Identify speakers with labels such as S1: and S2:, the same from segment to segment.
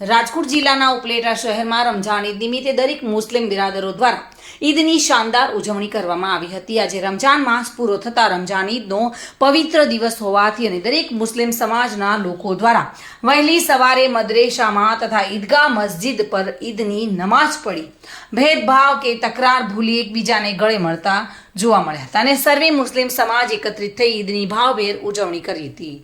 S1: રાજકોટ જિલ્લાના ઉપલેટા શહેરમાં રમઝાન ઈદ નિમિત્તે દરેક મુસ્લિમ બિરાદરો દ્વારા ઈદની શાનદાર ઉજવણી કરવામાં આવી હતી. આજે રમઝાન માસ પૂરો થતા રમઝાન ઈદનો પવિત્ર દિવસ હોવાથી અને દરેક મુસ્લિમ સમાજના લોકો દ્વારા વહેલી સવારે મદરેસામાં તથા ઈદગાહ મસ્જિદ પર ઈદની નમાઝ પડી ભેદભાવ કે તકરાર ભૂલી એકબીજાને ગળે મળતા જોવા મળ્યા હતા અને સર્વે મુસ્લિમ સમાજ એકત્રિત થઈ ઈદની ભાવભેર ઉજવણી કરી હતી.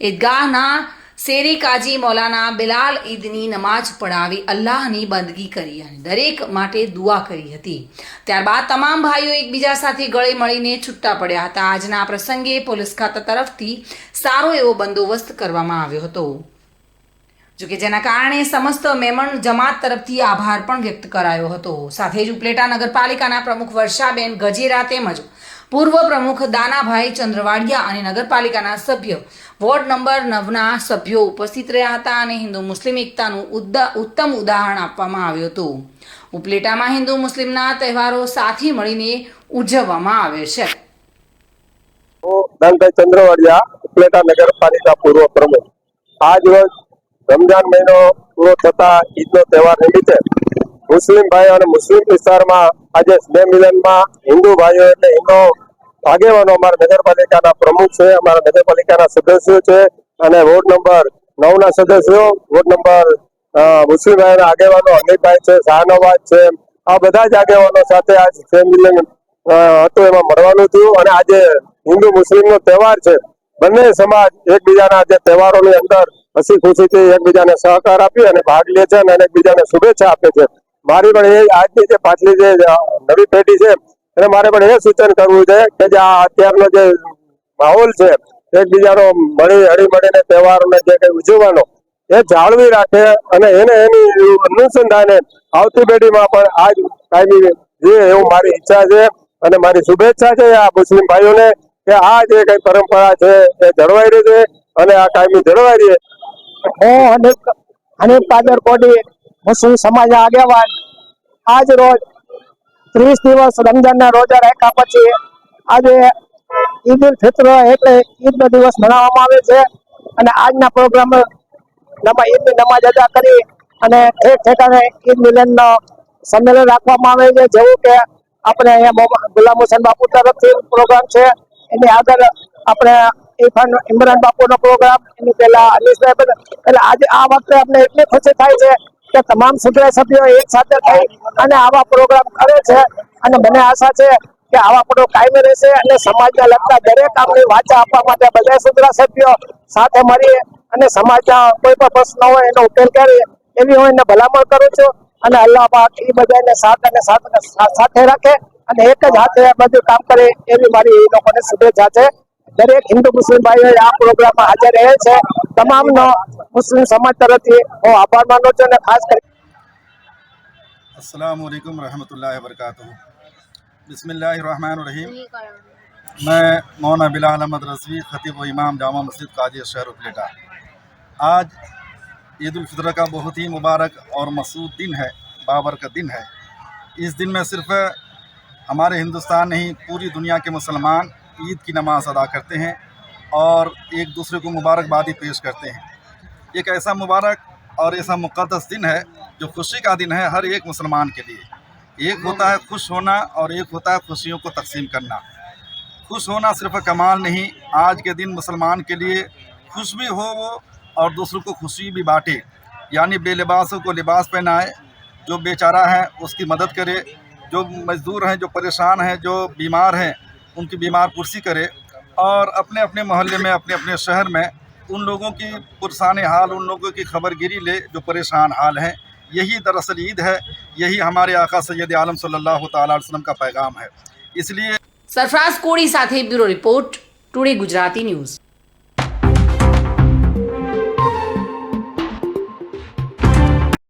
S1: ઈદગાહના શેરી કાજી મૌલાના બિલાલ ઈદની નમાજ પઢાવી અલ્લાહની બંદગી કરી અને દરેક માટે દુઆ કરી હતી. ત્યારબાદ તમામ ભાઈઓ એકબીજા સાથે ગળે મળીને છૂટા પડ્યા હતા. આજના પ્રસંગે પોલીસ ખાતા તરફથી સારો એવો બંદોબસ્ત કરવામાં આવ્યો હતો. જોકે જેના કારણે સમસ્ત મેમણ જમાત તરફથી આભાર પણ વ્યક્ત કરાયો હતો. સાથે જ ઉપલેટા નગરપાલિકાના પ્રમુખ વર્ષાબેન ગજેરા તેમજ પૂર્વ પ્રમુખ દાનાભાઈ ચંદ્રવાડિયા અને નગરપાલિકાના સભ્ય વોર્ડ નંબર નવના સભ્યો ઉપસ્થિત રહ્યા હતા અને હિન્દુ મુસ્લિમ એકતાનું ઉત્તમ ઉદાહરણ આપવામાં આવ્યું હતું. ઉપલેટામાં હિન્દુ મુસ્લિમના તહેવારો સાથે મળીને ઉજવવામાં આવે છે.
S2: દાનભાઈ ચંદ્રવાડિયા, ઉપલેટા નગરપાલિકા પૂર્વ પ્રમુખ. આજ રોજ રમજાન મહિનો પૂરો થતા ઈદનો તહેવાર નિમિત્તે મુસ્લિમ ભાઈઓ અને મુસ્લિમ વિસ્તારમાં આજે સ્નેહ મિલનમાં હિન્દુ ભાઈઓ એટલે હિન્દુ આગેવાનો અમારા નગરપાલિકાના પ્રમુખ છે, અમારા નગરપાલિકાના સદસ્યો છે અને વોર્ડ નંબર નવના સદસ્યો, વોર્ડ નંબર મુસ્લિમભાઈ ના આગેવાનો અનિલભાઈ છે, શાહનવાજ છે, આ બધા જ આગેવાનો સાથે આજ ફેમિલી હતું, એમાં મળવાનું થયું અને આજે હિન્દુ મુસ્લિમ નો તહેવાર છે. બંને સમાજ એકબીજાના જે તહેવારોની અંદર હસી ખુશીથી એકબીજાને સહકાર આપી અને ભાગ લે છે અને એકબીજાને શુભેચ્છા આપે છે. મારી પણ એ આજની જે પાછલી જે નવી પેઢી છે એને મારે પણ એ સૂચન કરવું છે કે જે આ અત્યારનો જે માહોલ છે, એકબીજાનો મળી હળી મળીને તહેવારોને જે કઈ ઉજવવાનો, એ જાળવી રાખે અને એને એની અનુસંધાને આવતી પેઢીમાં પણ આજ કાયમી જે એવું મારી ઈચ્છા છે અને મારી શુભેચ્છા છે આ મુસ્લિમ ભાઈઓને કે આ જે કઈ પરંપરા છે એ જળવાઈ રહી છે અને આ કાયમી જળવાઈ રહે.
S3: હું અનેક અનેક પાદર કોડી મુસ્લિમ સમાજ આગેવાન આજ રોજ ત્રીસ દિવસ રમજાનના રોજા રાખ્યા પછી આજે ઈદ ઉલ ફિત્ર એટલે ઈદનો દિવસ મનાવવામાં આવે છે. અને આજના પ્રોગ્રામ નમા ઈદની નમાજ અદા કરી અને ઠેક ઠેકાણે ઈદ મિલનનો સંમેલન રાખવામાં આવે છે. જેવું કે આપણે અહીંયા ગુલામ હુસેન બાપુ તરફથી પ્રોગ્રામ છે. એની આગળ આપણે ઇરફાન ઇમરાન બાપુનો પ્રોગ્રામ. એની પહેલા બધા એટલે આજે આ વખતે આપણે એટલી ખુશી થાય છે કે તમામ સભ્ય સભ્યો એક સાથે થઈ અને આવા પ્રોગ્રામ કરે છે. અને મને આશા છે કે આવા પ્રો કાયમી રહેશે અને સમાજને લગતા દરેક કામની વાચા આપવા માટે બધા સુધરા સભ્યો સાથે મળીએ અને સમાજના કોઈ પણ પ્રશ્ન હોય એનો ઉકેલ કરીએ એવી હું એને ભલામણ કરું છું. અને અલ્લાહ પાક એ બધાને સાથ અને સાથે રાખે અને એક જ હાથે બધું કામ કરે એવી મારી એ લોકોને શુભેચ્છા છે. દરેક હિન્દુ મુસ્લિમ ભાઈઓ આ પ્રોગ્રામમાં હાજર રહે છે તમામનો મુસ્લિમ સમાજ તરફથી હું આભાર માનું છું અને ખાસ કરી
S4: अस्सलाम वालेकुम रहमतुल्लाहि व बरकातुहू बिस्मिल्लाहिर्रहमानिर्रहीम मैं मौना बिलाल अहमद रजवी खतीब व इमाम जामा मस्जिद काजी शहर उपलेटा आज ईद उल फितर का बहुत ही मुबारक और मसूद दिन है बाबर का दिन है इस दिन में सिर्फ हमारे हिंदुस्तान नहीं पूरी दुनिया के मुसलमान ईद की नमाज़ अदा करते हैं और एक दूसरे को मुबारकबादी पेश करते हैं। एक ऐसा मुबारक और ऐसा मुक़दस दिन है जो खुशी का दिन है हर एक मुसलमान के लिए। एक होता है खुश होना और एक होता है खुशियों को तकसीम करना। खुश होना सिर्फ़ कमाल नहीं, आज के दिन मुसलमान के लिए खुश भी हो वो और दूसरों को खुशी भी बांटे। यानी बेलिबासों को लिबास पहनाए, जो बेचारा है उसकी मदद करे, जो मज़दूर हैं, जो परेशान हैं, जो बीमार हैं उनकी बीमार कुर्सी करे और अपने अपने मोहल्ले में अपने अपने शहर में उन लोगों की पुरसान हाल, उन लोगों की खबरगिरी ले जो परेशान हाल हैं। यही दरअसल ईद है, यही हमारे आका सैद आलम सल्लल्लाहु अलैहि वसल्लम का पैगाम है। इसलिए
S1: सरफराज कोड़ी साथ bureau report, today Gujarati news.